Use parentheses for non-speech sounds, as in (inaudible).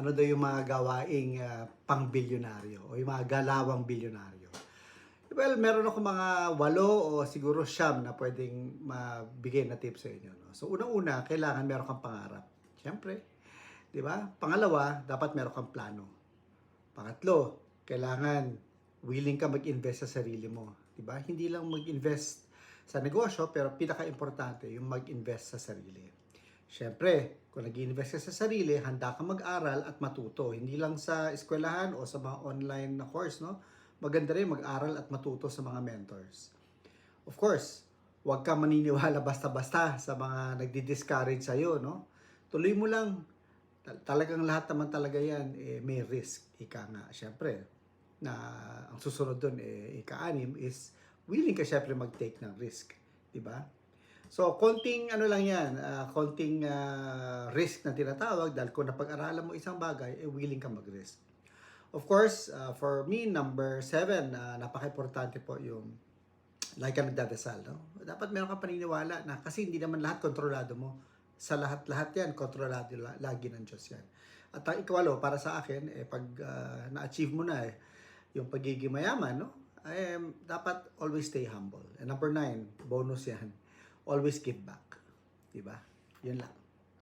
ano daw yung mga gawaing uh, pang-bilyonaryo o yung mga galawang bilyonaryo. Well, meron ako mga walo o siguro siyam na pwedeng mabigay na tips sa inyo. No? So, unang-una, kailangan meron kang pangarap. Siyempre, di ba? Pangalawa, dapat meron kang plano. Pangatlo, kailangan willing ka mag-invest sa sarili mo. Di ba? Hindi lang mag-invest sa negosyo, pero pinaka-importante yung mag-invest sa sarili. Siyempre, kung nag-invest ka sa sarili, handa ka mag-aral at matuto. Hindi lang sa eskwelahan o sa mga online na course, no? Maganda rin mag-aral at matuto sa mga mentors. Of course, huwag ka maniniwala (laughs) basta-basta sa mga nagdi-discourage sa'yo, no? Tuloy mo lang. Tal- Talagang lahat naman talaga yan, eh, may risk. Ika nga, syempre, na ang susunod doon, eh, ika-anim, is willing ka syempre mag-take ng risk. Di ba? So, konting ano lang yan, ah, konting ah, risk na tinatawag dahil kung napag-aralan mo isang bagay, eh, willing ka mag-risk. Of course, uh, for me, number seven, uh, napaka-importante po yung like ka nagdadasal. No? Dapat meron ka paniniwala na kasi hindi naman lahat kontrolado mo. Sa lahat-lahat yan, kontrolado la- lagi ng Diyos yan. At ang ikawalo, para sa akin, eh, pag ah, na-achieve mo na eh, yung pagiging mayaman, no? Eh, dapat always stay humble. And number nine, bonus yan, always give back. Diba? Yun lang.